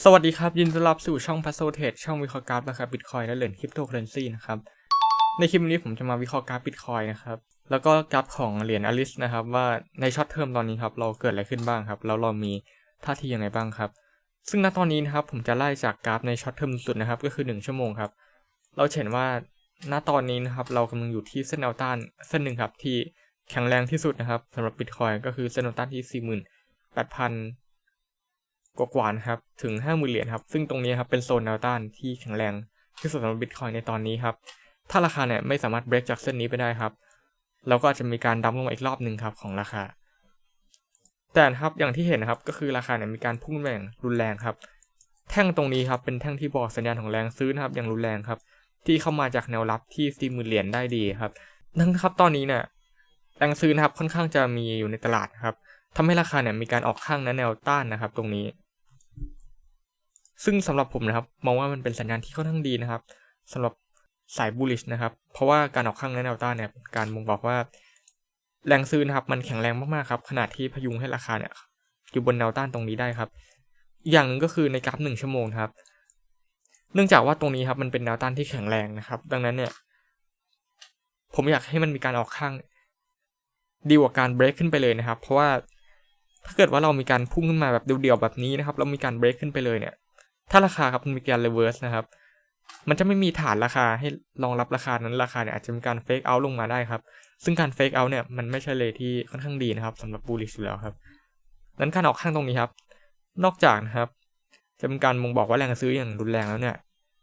สวัสดีครับ ยินดีต้อนรับสู่ช่อง p a s s o t r a d e ช่องวิเคราะห์กราฟราคาบิตคอยและเหรียญคริปโตเคอเรนซีนะครับ ในคลิปนี้ผมจะมาวิเคราะห์กราฟบิตคอยนะครับ แล้วก็กราฟของเหรียญอลิสนะครับว่าในช็อตเทอมตอนนี้ครับเราเกิดอะไรขึ้นบ้างครับ แล้วเรามีท่าทียังไงบ้างครับ ซึ่งณตอนนี้นะครับผมจะไล่จากกราฟในช็อตเทอมสุดนะครับก็คือ 1 ชั่วโมงครับ เราเห็นว่าณตอนนี้นะครับเรากำลังอยู่ที่เส้นแนวต้านเส้นหนึ่งครับที่แข็งแรงที่สุดนะครับสำหรับบิตคอยก็คือเส้นแนวต้านที่ 48,000 กว่าๆนะครับถึง 5 0,000 เหรียญครับซึ่งตรงนี้ครับเป็นโซนแนวต้านที่แข็งแรงที่สุดสำหรับบิตคอยในตอนนี้ครับถ้าราคาเนี่ยไม่สามารถเบรกจากเส้นนี้ไปได้ครับเราก็อาจจะมีการดั้มลงมาอีกรอบหนึ่งครับของราคา แต่ครับอย่างที่เห็นนะครับก็คือราคาเนี่ยมีการพุ่งแหว่งรุนแรงครับ แท่งตรงนี้ครับเป็นแท่งที่บอกสัญญาณของแรงซื้อนะครับอย่างรุนแรงครับ ที่เข้ามาจากแนวรับที่40,000เหรียญได้ดีครับนั่นครับตอนนี้เนี่ยแรงซื้อนะครับค่อนข้างจะมีอยู่ในตลาดครับทำให้ราคาเนี่ยมีการออกข้างนแนวต้านนะครับ ตรงนี้ ซึ่งสำหรับผมนะครับ มองว่ามันเป็นสัญญาณที่ค่อนข้างดีนะครับสำหรับสาย bullish นะครับ เพราะว่าการออกข้างนะแนวต้านเนี่ยเป็นการบ่งบอกว่า แรงซื้อนะครับ มันแข็งแรงมากๆครับ ขนาดที่พยุงให้ราคาเนี่ยอยู่บนแนวต้านตรงนี้ได้ครับอีกอย่างหนึ่งก็คือในกราฟหนึ่งชั่วโมงครับ เนื่องจากว่าตรงนี้ครับมันเป็นแนวต้านที่แข็งแรงนะครับ ดังนั้นเนี่ย ผมอยากให้มันมีการออกข้าง ดีกว่าการเบรกขึ้นไปเลยนะครับ เพราะว่าถ้าเกิดว่าเรามีการพุ่งขึ้นมาแบบเดี่ยวๆแบบนี้นะครับ แล้วมีการเบรกขึ้นไปเลยเนี่ย ถ้าราคาครับมันมีการรีเวิร์สนะครับ มันจะไม่มีฐานราคาให้รองรับราคานั้นราคาเนี่ยอาจจะมีการเฟกเอาท์ลงมาได้ครับ ซึ่งการเฟกเอาท์เนี่ยมันไม่ใช่เลยที่ค่อนข้างดีนะครับสำหรับบูลลิชอยู่แล้วครับนั้นการออกข้างตรงนี้ครับ นอกจากนะครับ จะเป็นการมองบอกว่าแรงซื้ออย่างรุนแรงแล้วเนี่ย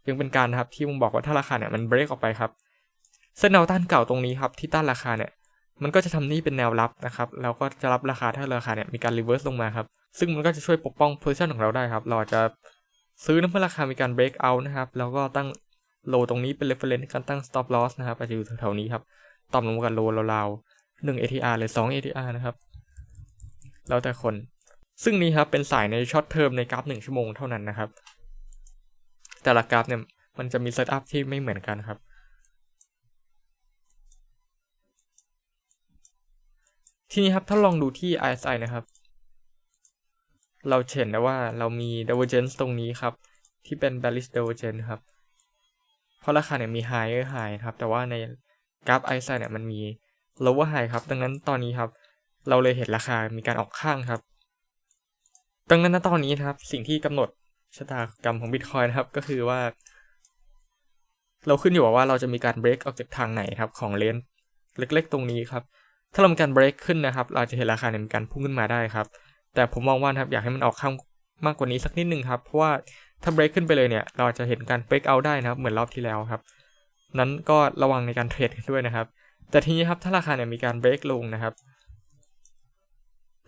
ยังเป็นการนะครับที่มองบอกว่าถ้าราคาเนี่ยมันเบรกออกไปครับเส้นแนวต้านเก่าตรงนี้ครับที่ต้านราคาเนี่ยมันก็จะทำนี่เป็นแนวรับนะครับแล้วก็จะรับราคาถ้าราคาเนี่ยมีการรีเวิร์สลงมาครับ ซึ่งมันก็จะช่วยปกป้องโพซิชันของเราได้ครับ เราจะ ซื้อน้ำเมื่อราคามีการ break out นะครับ แล้วก็ตั้งโลตรงนี้เป็น reference การตั้ง stop loss นะครับอาจจะอยู่แถวๆนี้ครับต่ำลงกันโลราวๆ1 ATR หรือ 2 ATR นะครับ แล้วแต่คน ซึ่งนี้ครับเป็นสายในช็อตเทอมในกราฟ 1 ชั่วโมงเท่านั้นนะครับ แต่ละกราฟเนี่ยมันจะมีเซตอัพที่ไม่เหมือนกันครับ ทีนี้ครับถ้าลองดูที่ RSI นะครับ เราเห็นนะว่าเรามี divergence ตรงนี้ครับ ที่เป็น bearish divergence ครับ เพราะราคาเนี่ยมี higher high ครับ แต่ว่าในกราฟ RSI เนี่ยมันมี lower high ครับ ดังนั้นตอนนี้ครับ เราเลยเห็นราคามีการออกข้างครับ ดังนั้นณตอนนี้ครับ สิ่งที่กำหนดชะตากรรมของ Bitcoin นะครับ ก็คือว่า เราขึ้นอยู่กับว่าเราจะมีการ break ออกจากทางไหนครับของเลนเล็กๆ ตรงนี้ครับ ถ้าเรามีการเบรกขึ้นนะครับ เราจะเห็นราคาเนี่ยมีการพุ่งขึ้นมาได้ครับ แต่ผมมองว่าครับอยากให้มันออกข้างมากกว่านี้สักนิดนึงครับ เพราะว่าถ้าเบรกขึ้นไปเลยเนี่ย เราจะเห็นการเบรกเอาได้นะครับ เหมือนรอบที่แล้วครับ นั้นก็ระวังในการเทรดด้วยนะครับ แต่ทีนี้ครับถ้าราคาเนี่ยมีการเบรกลงนะครับ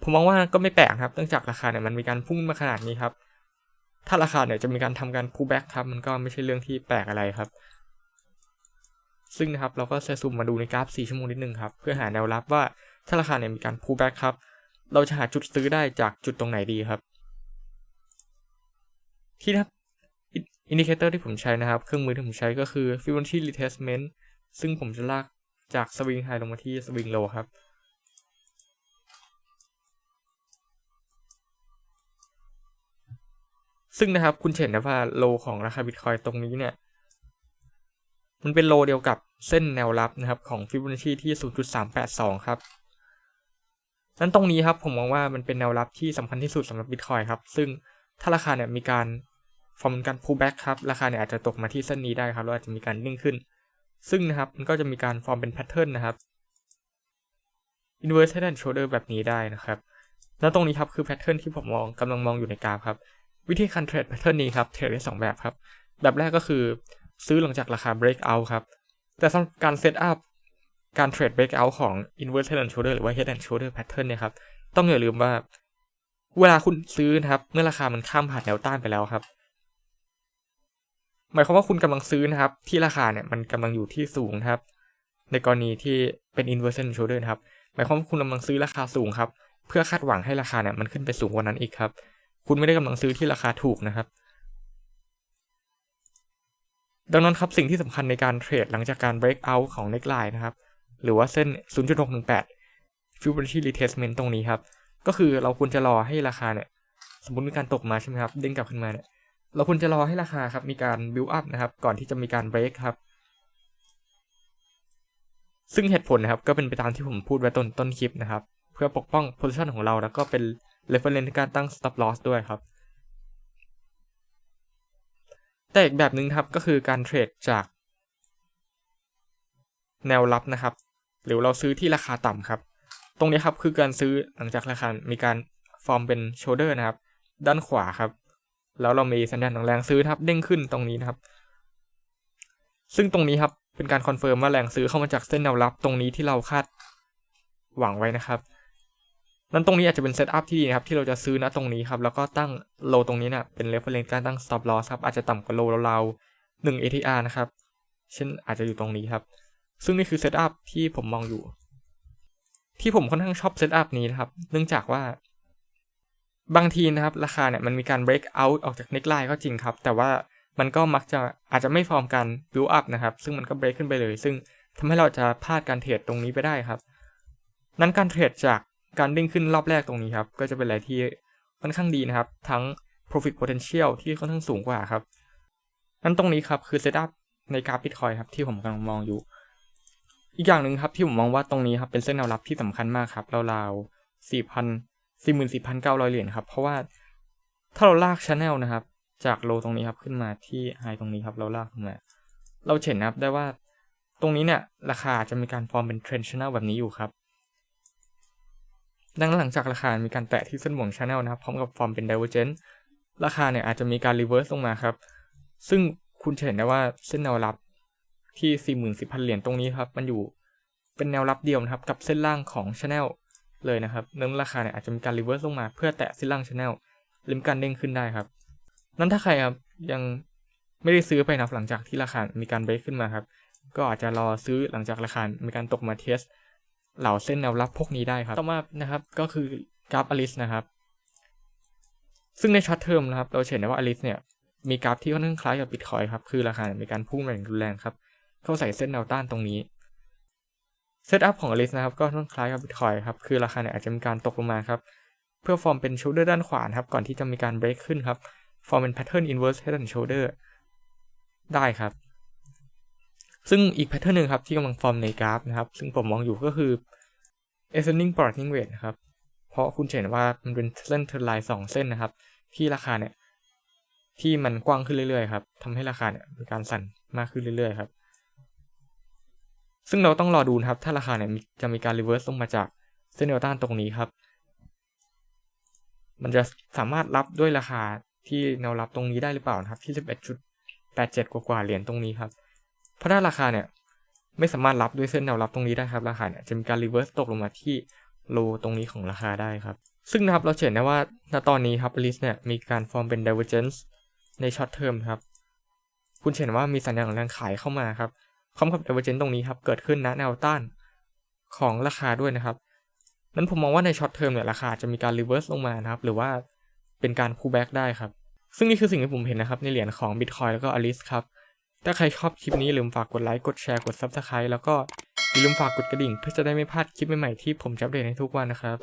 ผมมองว่าก็ไม่แปลกครับเนื่องจากราคาเนี่ยมันมีการพุ่งมาขนาดนี้ครับถ้าราคาเนี่ยจะมีการทำการ pull back ครับ มันก็ไม่ใช่เรื่องที่แปลกอะไรครับ ซึ่งนะครับเราก็จะซูมมาดูในกราฟ 4 ชั่วโมงนิดนึงครับ เพื่อหาแนวรับว่าถ้าราคาเนี่ยมีการ pull back ครับ เราจะหาจุดซื้อได้จากจุดตรงไหนดีครับ ที่นะครับอินดิเคเตอร์ที่ผมใช้นะครับ เครื่องมือที่ผมใช้ก็คือ Fibonacci retracement ซึ่งผมจะลากจากสวิงไฮลงมาที่สวิงโลครับ ซึ่งนะครับคุณเห็นนะว่าโลของราคาบิตคอยตรงนี้เนี่ย มันเป็นโลเดียวกับเส้นแนวรับนะครับของฟิโบนัชชีที่ 0.382 ครับ นั้นตรงนี้ครับผมมองว่ามันเป็นแนวรับที่สำคัญที่สุดสำหรับบิตคอยครับ ซึ่งถ้าราคาเนี่ยมีการฟอร์มการ pull back ครับ ราคาเนี่ยอาจจะตกมาที่เส้นนี้ได้ครับแล้วอาจจะมีการนิ่งขึ้น ซึ่งนะครับมันก็จะมีการฟอร์มเป็นแพทเทิร์นนะครับ inverse head and shoulder แบบนี้ได้นะครับ แล้วตรงนี้ครับคือแพทเทิร์นที่ผมมองกำลังมองอยู่ในกราฟครับ วิธีการเทรดแพทเทิร์นนี้ครับเทรดได้2แบบครับ แบบแรกก็คือซื้อหลังจากราคา breakout ครับ แต่สำหรับการเซตอัพ การเทรด breakout ของ inverse head and shoulder หรือว่า head and shoulder pattern เนี่ยครับต้องอย่าลืมว่าเวลาคุณซื้อนะครับ เมื่อราคามันข้ามผ่านแนวต้านไปแล้วครับ หมายความว่าคุณกำลังซื้อนะครับ ที่ราคาเนี่ยมันกำลังอยู่ที่สูงครับ ในกรณีที่เป็น inverse head and shoulder ครับหมายความว่าคุณกำลังซื้อราคาสูงครับ เพื่อคาดหวังให้ราคาเนี่ยมันขึ้นไปสูงกว่านั้นอีกครับ คุณไม่ได้กำลังซื้อที่ราคาถูกนะครับดังนั้นครับสิ่งที่สำคัญในการเทรดหลังจากการ break out ของ neckline นะครับ หรือว่าเส้น 0.618 Fibonacci retracement ตรงนี้ครับ ก็คือเราควรจะรอให้ราคาเนี่ย สมมติมีการตกมาใช่ไหมครับเด้งกลับขึ้นมาเนี่ยเราควรจะรอให้ราคาครับมีการ build up นะครับก่อนที่จะมีการ break ครับ ซึ่งเหตุผลนะครับก็เป็นไปตามที่ผมพูดไว้ต้นต้นคลิปนะครับ เพื่อปกป้อง position ของเราแล้วก็เป็น reference ในการตั้ง stop loss ด้วยครับแต่อีกแบบหนึ่งครับก็คือการเทรดจากแนวรับนะครับ หรือเราซื้อที่ราคาต่ำครับ ตรงนี้ครับคือการซื้อหลังจากราคา มีการฟอร์มเป็นโชเดอร์นะครับ ด้านขวาครับ แล้วเรามีสัญญาณของแรงซื้อครับเด้งขึ้นตรงนี้นะครับ ซึ่งตรงนี้ครับเป็นการคอนเฟิร์มว่าแรงซื้อเข้ามาจากเส้นแนวรับตรงนี้ที่เราคาดหวังไว้นะครับนั้นตรงนี้อาจจะเป็นเซตอัพที่ดีนะครับที่เราจะซื้อณตรงนี้ครับ แล้วก็ตั้งโลตรงนี้นะเป็น reference การตั้ง stop loss ครับอาจจะต่ำกว่าโลเราๆ1 ATR นะครับ เช่นอาจจะอยู่ตรงนี้ครับ ซึ่งนี่คือเซตอัพที่ผมมองอยู่ ที่ผมค่อนข้างชอบเซตอัพนี้นะครับ เนื่องจากว่าบางทีนะครับ ราคาเนี่ยมันมีการ break out ออกจาก neckline ก็จริงครับ แต่ว่ามันก็มักจะอาจจะไม่ฟอร์มการ build up นะครับ ซึ่งมันก็ break ขึ้นไปเลย ซึ่งทำให้เราจะพลาดการเทรดตรงนี้ไปได้ครับ นั้นการเทรดจากการเด้งขึ้นรอบแรกตรงนี้ครับ ก็จะเป็นอะไรที่ค่อนข้างดีนะครับ ทั้ง profit potential ที่ค่อนข้างสูงกว่าครับ นั้นตรงนี้ครับคือ setup ในกราฟ Bitcoin ครับที่ผมกำลังมองอยู่ อีกอย่างหนึ่งครับที่ผมมองว่าตรงนี้ครับเป็นเส้นแนวรับที่สำคัญมากครับราวๆสี่พันสี่หมื่นสี่พันเก้าร้อยเหรียญครับ เพราะว่าถ้าเราลากชแนลนะครับ จากโลตรงนี้ครับขึ้นมาที่ไฮตรงนี้ครับเราลากมาเราเห็นนะครับได้ว่าตรงนี้เนี่ยราคาจะมีการฟอร์มเป็นเทรนด์ชแนลแบบนี้อยู่ครับดังนั้นหลังจากราคา มีการแตะที่เส้นห่วงชแนลนะครับพร้อมกับฟอร์มเป็น divergence ราคาเนี่ยอาจจะมีการรีเวิร์สลงมาครับ ซึ่งคุณเห็นได้ว่าเส้นแนวรับ ที่สี่หมื่นสี่พันเหรียญตรงนี้ครับ มันอยู่เป็นแนวรับเดียวนะครับ กับเส้นล่างของชแนลเลยนะครับเนื่องราคาเนี่ยอาจจะมีการรีเวิร์สลงมาเพื่อแตะเส้นล่างชแนลลิมการเด้งขึ้นได้ครับ นั้นถ้าใครครับยังไม่ได้ซื้อไปนะหลังจากที่ราคา มีการเบรกขึ้นมาครับ ก็อาจจะรอซื้อหลังจากราคา มีการตกมาเทส เหล่าเส้นแนวรับพวกนี้ได้ครับ ต่อมานะครับก็คือกราฟอลิสนะครับ ซึ่งในช็อตเทอมนะครับ เราเห็นได้ว่าอลิสเนี่ยมีกราฟที่ค่อนข้างคล้ายกับบิตคอยครับ คือราคา มีการพุ่งแรงรุนแรงครับ เข้าใส่เส้นแนวต้านตรงนี้เซตอัพของอลิสนะครับก็ค่อนคล้ายกับบิตคอยครับคือราคาเนี่ยอาจจะมีการตกลงมาครับเพื่อฟอร์มเป็นโชเดอร์ด้านขวาครับก่อนที่จะมีการเบรกขึ้นครับฟอร์มเป็นแพทเทิร์นอินเวอร์สเฮดแอนด์โชเดอร์ได้ครับ ซึ่งอีกแพทเทิร์นหนึ่งครับที่กำลังฟอร์มในกราฟนะครับ ซึ่งผมมองอยู่ก็คือ ascending broadening wedge ครับ เพราะคุณเห็นว่ามันเป็นเส้นเทอร์ไลน์สองเส้นนะครับ ที่ราคาเนี่ยที่มันกว้างขึ้นเรื่อยๆครับทำให้ราคาเนี่ยมีการสั่นมากขึ้นเรื่อยๆครับ ซึ่งเราต้องรอดูนะครับ ถ้าราคาเนี่ยจะมีการรีเวิร์สลงมาจากเส้นแนวต้านตรงนี้ครับ มันจะสามารถรับด้วยราคาที่แนวรับตรงนี้ได้หรือเปล่านะครับ ที่11.87 กว่าๆเหรียญตรงนี้ครับ เพราะถ้าราคาเนี่ยไม่สามารถรับด้วยเส้นแนวรับตรงนี้ได้ครับ ราคาเนี่ยจะมีการรีเวิร์สตกลงมาที่โลตรงนี้ของราคาได้ครับ ซึ่งนะครับเราเห็นได้ว่าณตอนนี้ครับลิสเนี่ยมีการฟอร์มเป็น divergence ในช็อตเทอมครับ คุณเห็นว่ามีสัญญาณของแรงขายเข้ามาครับ พร้อมกับ divergence ตรงนี้ครับเกิดขึ้นณแนวต้านของราคาด้วยนะครับนั้นผมมองว่าในช็อตเทอมเนี่ยราคาจะมีการรีเวิร์สลงมานะครับหรือว่าเป็นการ pull back ได้ครับ ซึ่งนี่คือสิ่งที่ผมเห็นนะครับในเหรียญของ Bitcoin แล้วก็ Alice ครับถ้าใครชอบคลิปนี้ลืมฝากกดไลค์กดแชร์กด Subscribe แล้วก็อย่าลืมฝากกดกระดิ่ง เพื่อจะได้ไม่พลาดคลิปใหม่ๆที่ผมจะอัปเดตในทุกวันนะครับ